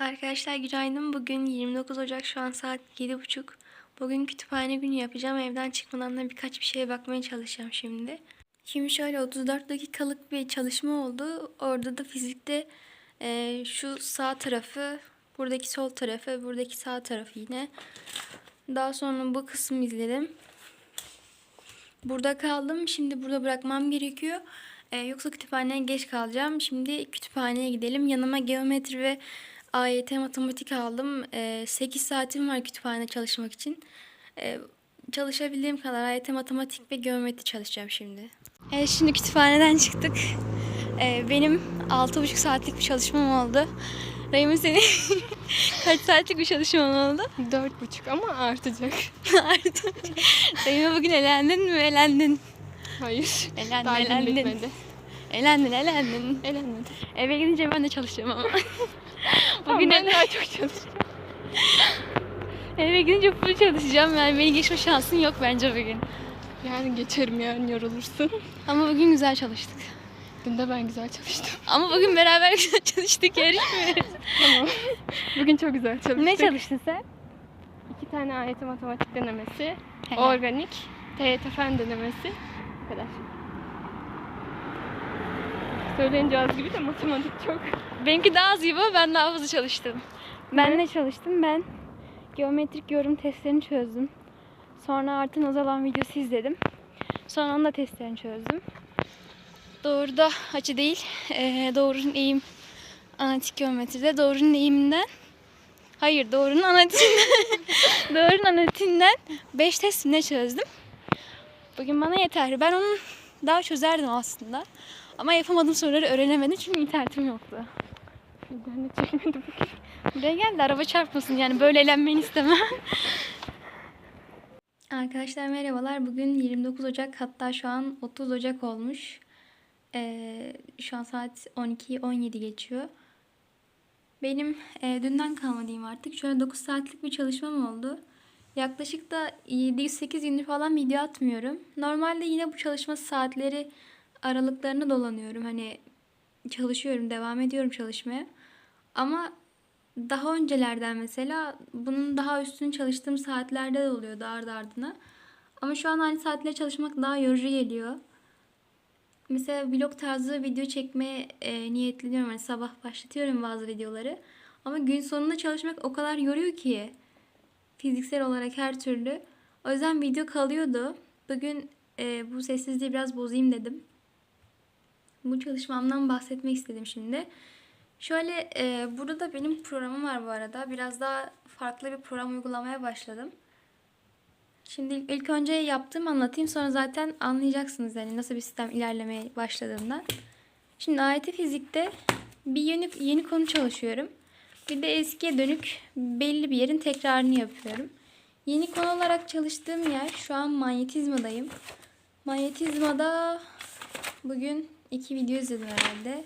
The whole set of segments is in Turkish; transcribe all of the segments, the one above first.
Arkadaşlar günaydın. Bugün 29 Ocak şu an saat 7.30. Bugün kütüphane günü yapacağım. Evden çıkmadan da birkaç bir şeye bakmaya çalışacağım şimdi. Şimdi şöyle 34 dakikalık bir çalışma oldu. Orada da fizikte e, şu sağ tarafı, buradaki sol tarafı, buradaki sağ tarafı yine. Daha sonra bu kısmı izledim. Burada kaldım. Şimdi burada bırakmam gerekiyor. Ee, yoksa kütüphaneye geç kalacağım. Şimdi kütüphaneye gidelim. Yanıma geometri ve AYT matematik aldım. Ee, 8 saatim var kütüphanede çalışmak için. Ee, çalışabildiğim kadar AYT matematik ve geometri çalışacağım şimdi. Evet şimdi kütüphaneden çıktık. Ee, benim 6,5 saatlik bir çalışmam oldu. Rahim senin kaç saatlik bir çalışman oldu? Dört buçuk ama artacak. Artık. Rahim'e bugün elendin mi? Elendin. Hayır. Elendin, Daha elendin. Elendin, elendin. Elenmedi. Eve gidince ben de çalışacağım ama. Bugün Bugün ben daha çok çalışacağım. eve gidince full çalışacağım. Yani beni geçme şansın yok bence bugün. Yani geçerim yani yorulursun. Ama bugün güzel çalıştık. Dün de ben güzel çalıştım. Ama bugün beraber güzel çalıştık. Yarışmıyoruz. Tamam. Bugün çok güzel çalıştık. ne çalıştın sen? İki tane ayet matematik denemesi. Organik. TYT fen denemesi. Bu kadar. Söyleyince az gibi de matematik çok. Benimki daha az gibi ama ben daha hızlı çalıştım. Ben Ne? çalıştım? Ben geometrik yorum testlerini çözdüm. Sonra Art'ın azalan videosu izledim. Sonra onun da testlerini çözdüm. Doğruda açı değil, eee doğrunun eğim analitik geometride doğrunun eğiminden Hayır, doğrunun analitiğinden doğrunun analitiğinden 5 test mi ne çözdüm. Bugün bana yeterli. Ben onu daha çözerdim aslında. Ama yapamadığım soruları öğrenemedim çünkü internetim yoktu. Buraya gel de araba çarpmasın yani böyle eğlenmeni istemem. Arkadaşlar merhabalar. Bugün 29 Ocak hatta şu an 30 Ocak olmuş. Ee, şu an saat 12-17 geçiyor. Benim e, dünden kalma diyeyim artık. Şöyle 9 saatlik bir çalışmam oldu. Yaklaşık da 7-8 gündür falan video atmıyorum. Normalde yine bu çalışma saatleri aralıklarını dolanıyorum. Hani çalışıyorum, devam ediyorum çalışmaya. Ama daha öncelerden mesela bunun daha üstünü çalıştığım saatlerde de oluyordu ardı ardına. Ama şu an aynı saatlere çalışmak daha yorucu geliyor. Mesela vlog tarzı video çekmeye e, niyetleniyorum. Hani sabah başlatıyorum bazı videoları. Ama gün sonunda çalışmak o kadar yoruyor ki. Fiziksel olarak her türlü. O yüzden video kalıyordu. Bugün e, bu sessizliği biraz bozayım dedim. Bu çalışmamdan bahsetmek istedim şimdi. Şöyle e, burada da benim programım var bu arada. Biraz daha farklı bir program uygulamaya başladım. Şimdi ilk- önce yaptığımı anlatayım sonra zaten anlayacaksınız yani nasıl bir sistem ilerlemeye başladığından. Şimdi AYT fizikte bir yeni, yeni konu çalışıyorum. Bir de eskiye dönük belli bir yerin tekrarını yapıyorum. Yeni konu olarak çalıştığım yer şu an manyetizmadayım. Manyetizmada bugün iki video izledim herhalde.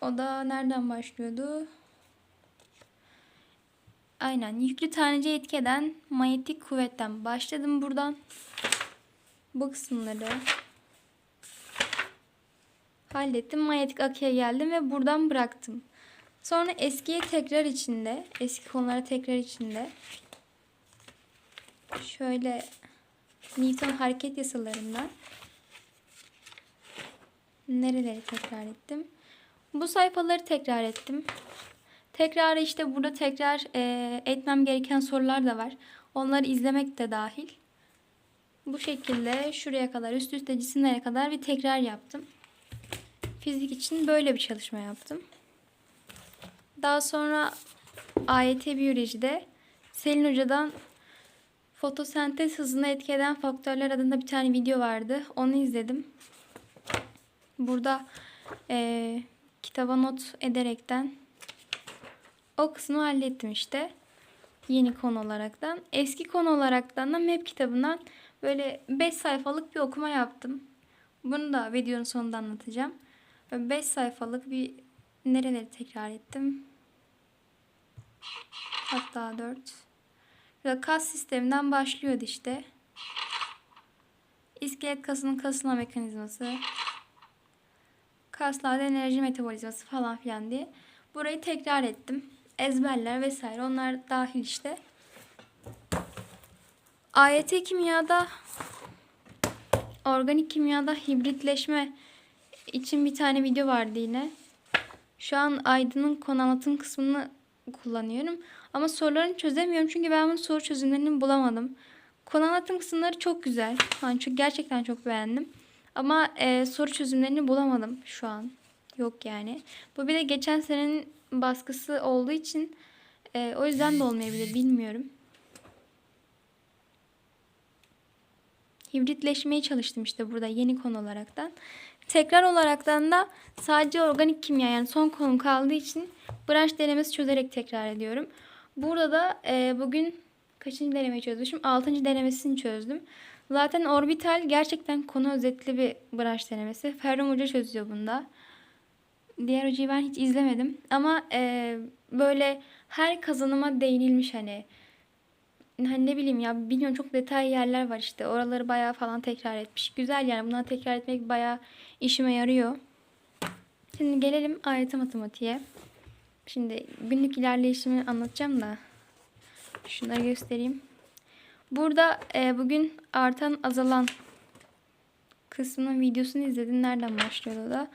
O da nereden başlıyordu? Aynen yüklü taneci etki eden manyetik kuvvetten başladım buradan. Bu kısımları hallettim. Manyetik akıya geldim ve buradan bıraktım. Sonra eskiye tekrar içinde, eski konulara tekrar içinde şöyle Newton hareket yasalarından nereleri tekrar ettim? Bu sayfaları tekrar ettim. Tekrar işte burada tekrar e, etmem gereken sorular da var. Onları izlemek de dahil. Bu şekilde şuraya kadar üst üste cisimlere kadar bir tekrar yaptım. Fizik için böyle bir çalışma yaptım. Daha sonra AYT biyolojide Selin Hoca'dan fotosentez hızına etki faktörler adında bir tane video vardı. Onu izledim. Burada eee kitaba not ederekten o kısmı hallettim işte. Yeni konu olaraktan. Eski konu olaraktan da map kitabından böyle 5 sayfalık bir okuma yaptım. Bunu da videonun sonunda anlatacağım. 5 sayfalık bir nereleri tekrar ettim. Hatta 4. Burada kas sisteminden başlıyordu işte. İskelet kasının kasılma mekanizması. Kaslarda enerji metabolizması falan filan diye. Burayı tekrar ettim. ezberler vesaire onlar dahil işte. AYT kimyada organik kimyada hibritleşme için bir tane video vardı yine. Şu an Aydın'ın konu anlatım kısmını kullanıyorum. Ama sorularını çözemiyorum çünkü ben bunun soru çözümlerini bulamadım. Konu anlatım kısımları çok güzel. Yani çok, gerçekten çok beğendim. Ama e, soru çözümlerini bulamadım şu an. Yok yani. Bu bir de geçen senenin baskısı olduğu için e, o yüzden de olmayabilir bilmiyorum. Hibritleşmeye çalıştım işte burada yeni konu olaraktan. Tekrar olaraktan da sadece organik kimya yani son konum kaldığı için branş denemesi çözerek tekrar ediyorum. Burada da e, bugün kaçıncı denemeyi çözmüşüm? Altıncı denemesini çözdüm. Zaten orbital gerçekten konu özetli bir branş denemesi. Ferrum Hoca çözüyor bunda. Diğer hocayı ben hiç izlemedim. Ama e, böyle her kazanıma değinilmiş hani. Hani ne bileyim ya bilmiyorum çok detay yerler var işte. Oraları bayağı falan tekrar etmiş. Güzel yani bunları tekrar etmek bayağı işime yarıyor. Şimdi gelelim AYT matematiğe. Şimdi günlük ilerleyişimi anlatacağım da. Şunları göstereyim. Burada e, bugün artan azalan kısmının videosunu izledim. Nereden başlıyordu da?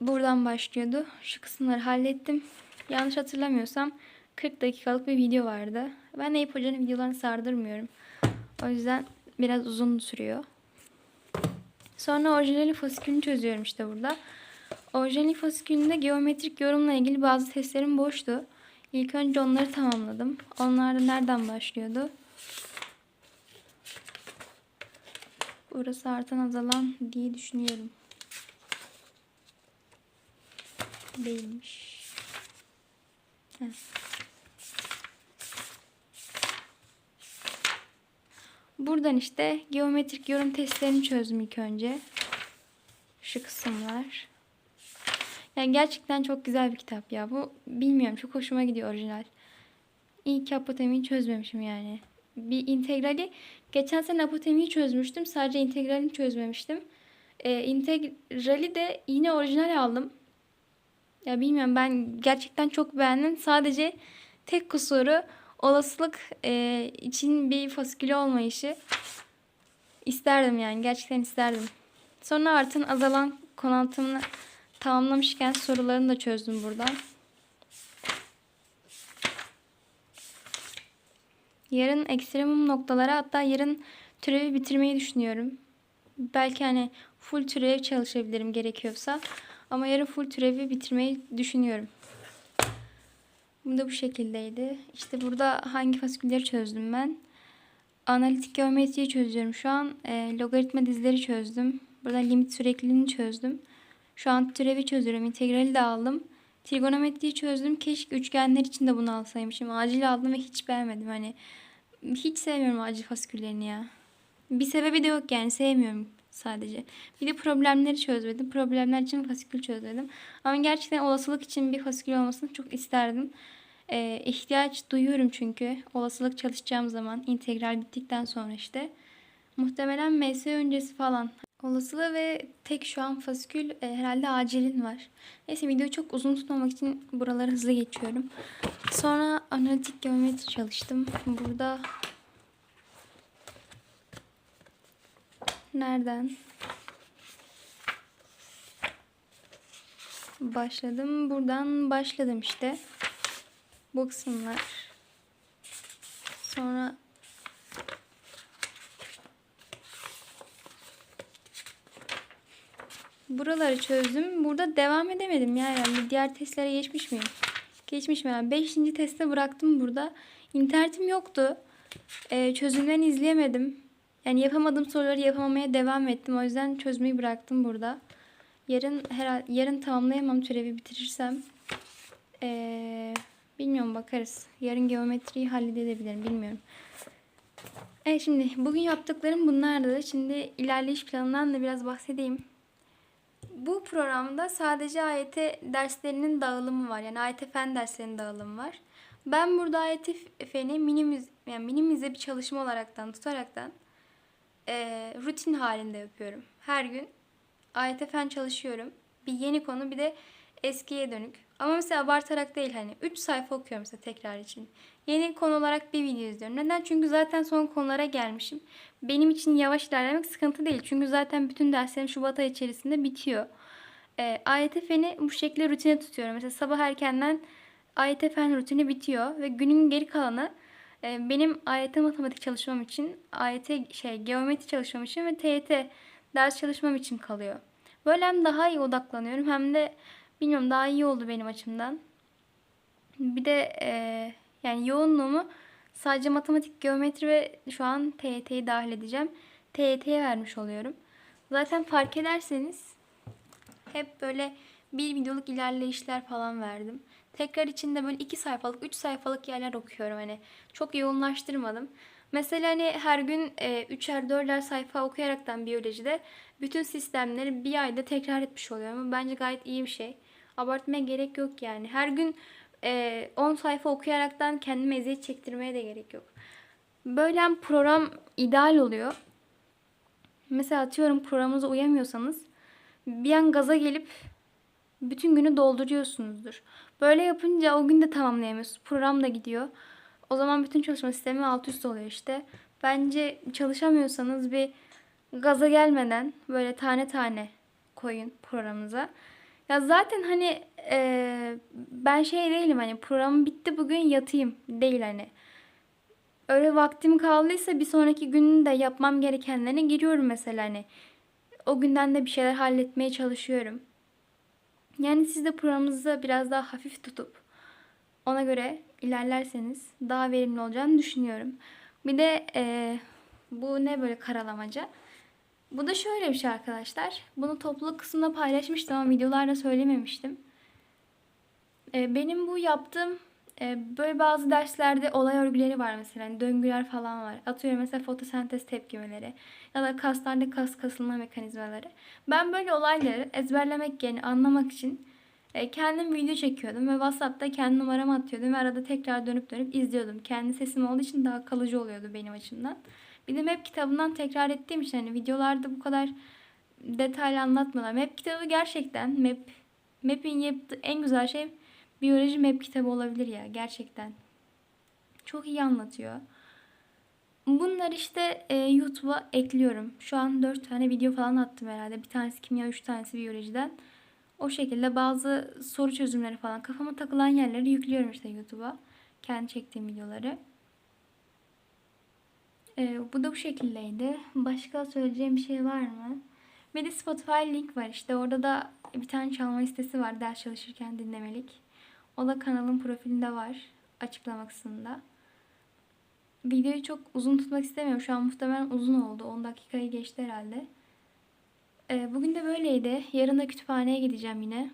Buradan başlıyordu. Şu kısımları hallettim. Yanlış hatırlamıyorsam 40 dakikalık bir video vardı. Ben Eyüp Hoca'nın videolarını sardırmıyorum. O yüzden biraz uzun sürüyor. Sonra orijinali fasikülünü çözüyorum işte burada. Orijinali fasikülünde geometrik yorumla ilgili bazı testlerim boştu. İlk önce onları tamamladım. Onlar da nereden başlıyordu? Burası artan azalan diye düşünüyorum. Değilmiş. Buradan işte geometrik yorum testlerini çözdüm ilk önce. Şu kısımlar. Yani gerçekten çok güzel bir kitap ya. Bu bilmiyorum çok hoşuma gidiyor orijinal. İyi ki apotemiyi çözmemişim yani. Bir integrali geçen sene apotemiyi çözmüştüm. Sadece integralini çözmemiştim. Ee, integrali de yine orijinal aldım. Ya bilmiyorum ben gerçekten çok beğendim. Sadece tek kusuru olasılık e, için bir fasikülü olmayışı. İsterdim yani gerçekten isterdim. Sonra artan azalan konantımını tamamlamışken sorularını da çözdüm buradan. Yarın ekstremum noktalara hatta yarın türevi bitirmeyi düşünüyorum. Belki hani full türev çalışabilirim gerekiyorsa. Ama yarın full türevi bitirmeyi düşünüyorum. Bu da bu şekildeydi. İşte burada hangi fasikülleri çözdüm ben. Analitik geometriyi çözüyorum şu an. E, logaritma dizileri çözdüm. Burada limit sürekliliğini çözdüm. Şu an türevi çözüyorum. İntegrali de aldım. Trigonometriyi çözdüm. Keşke üçgenler için de bunu alsaymışım. Acil aldım ve hiç beğenmedim. Hani hiç sevmiyorum acil fasiküllerini ya. Bir sebebi de yok yani. Sevmiyorum sadece. Bir de problemleri çözmedim. Problemler için fasikül çözmedim. Ama gerçekten olasılık için bir fasikül olmasını çok isterdim. Ee, ihtiyaç duyuyorum çünkü olasılık çalışacağım zaman integral bittikten sonra işte. Muhtemelen MS öncesi falan. Olasılığı ve tek şu an fasikül e, herhalde acilin var. Neyse videoyu çok uzun tutmamak için buraları hızlı geçiyorum. Sonra analitik geometri çalıştım. Burada nereden başladım? Buradan başladım işte. Bu kısımlar. Sonra buraları çözdüm. Burada devam edemedim ya. Yani diğer testlere geçmiş miyim? Geçmişim yani. Beşinci teste bıraktım burada. İnternetim yoktu. Ee, çözümlerini izleyemedim. Yani yapamadığım soruları yapamamaya devam ettim. O yüzden çözmeyi bıraktım burada. Yarın herhalde yarın tamamlayamam türevi bitirirsem. Ee, bilmiyorum bakarız. Yarın geometriyi halledebilirim bilmiyorum. Evet şimdi bugün yaptıklarım bunlardı. Şimdi ilerleyiş planından da biraz bahsedeyim. Bu programda sadece AYT derslerinin dağılımı var. Yani AYT fen derslerinin dağılımı var. Ben burada AYT feni minimize, yani minimize bir çalışma olaraktan tutaraktan e, rutin halinde yapıyorum. Her gün AYT fen çalışıyorum. Bir yeni konu bir de eskiye dönük. Ama mesela abartarak değil hani 3 sayfa okuyorum mesela tekrar için. Yeni konu olarak bir video izliyorum. Neden? Çünkü zaten son konulara gelmişim. Benim için yavaş ilerlemek sıkıntı değil. Çünkü zaten bütün derslerim Şubat ayı içerisinde bitiyor. E, AYT feni bu şekilde rutine tutuyorum. Mesela sabah erkenden AYT fen rutini bitiyor ve günün geri kalanı e, benim AYT matematik çalışmam için, AYT şey geometri çalışmam için ve TYT ders çalışmam için kalıyor. Böyle hem daha iyi odaklanıyorum hem de bilmiyorum daha iyi oldu benim açımdan. Bir de e, yani yoğunluğumu sadece matematik, geometri ve şu an TYT'yi dahil edeceğim. TYT'ye vermiş oluyorum. Zaten fark ederseniz hep böyle bir videoluk ilerleyişler falan verdim. Tekrar içinde böyle iki sayfalık, üç sayfalık yerler okuyorum hani. Çok yoğunlaştırmadım. Mesela hani her gün e, üçer dörder sayfa okuyaraktan biyolojide bütün sistemleri bir ayda tekrar etmiş oluyorum. Bence gayet iyi bir şey. Abartmaya gerek yok yani. Her gün e, 10 sayfa okuyaraktan kendime eziyet çektirmeye de gerek yok. Böyle program ideal oluyor. Mesela atıyorum programınıza uyamıyorsanız bir an gaza gelip bütün günü dolduruyorsunuzdur. Böyle yapınca o gün de tamamlayamıyorsunuz. Program da gidiyor. O zaman bütün çalışma sistemi alt üst oluyor işte. Bence çalışamıyorsanız bir gaza gelmeden böyle tane tane koyun programınıza. Ya zaten hani e, ben şey değilim hani programım bitti bugün yatayım değil hani. Öyle vaktim kaldıysa bir sonraki günün de yapmam gerekenlerine giriyorum mesela hani. O günden de bir şeyler halletmeye çalışıyorum. Yani siz de programınızı biraz daha hafif tutup ona göre ilerlerseniz daha verimli olacağını düşünüyorum. Bir de e, bu ne böyle karalamaca? Bu da şöyle bir şey arkadaşlar. Bunu topluluk kısmında paylaşmıştım ama videolarda söylememiştim. E, benim bu yaptığım e, böyle bazı derslerde olay örgüleri var mesela. Hani döngüler falan var. Atıyorum mesela fotosentez tepkimeleri ya da kaslarda kas kasılma mekanizmaları. Ben böyle olayları ezberlemek yerine anlamak için e, kendim video çekiyordum ve WhatsApp'ta kendi numaramı atıyordum ve arada tekrar dönüp dönüp izliyordum. Kendi sesim olduğu için daha kalıcı oluyordu benim açımdan. De map kitabından tekrar ettiğim için hani videolarda bu kadar detaylı anlatmıyorlar. Map kitabı gerçekten map map'in yaptığı en güzel şey biyoloji map kitabı olabilir ya gerçekten. Çok iyi anlatıyor. Bunlar işte e, YouTube'a ekliyorum. Şu an 4 tane video falan attım herhalde. Bir tanesi kimya, 3 tanesi biyolojiden. O şekilde bazı soru çözümleri falan kafama takılan yerleri yüklüyorum işte YouTube'a. Kendi çektiğim videoları. Ee, bu da bu şekildeydi. Başka söyleyeceğim bir şey var mı? Bir de Spotify link var işte. Orada da bir tane çalma listesi var ders çalışırken dinlemelik. O da kanalın profilinde var. Açıklama kısmında. Videoyu çok uzun tutmak istemiyorum. Şu an muhtemelen uzun oldu. 10 dakikayı geçti herhalde. Ee, bugün de böyleydi. Yarın da kütüphaneye gideceğim yine.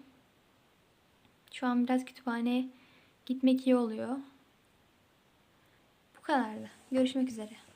Şu an biraz kütüphaneye gitmek iyi oluyor. Bu kadardı. Görüşmek üzere.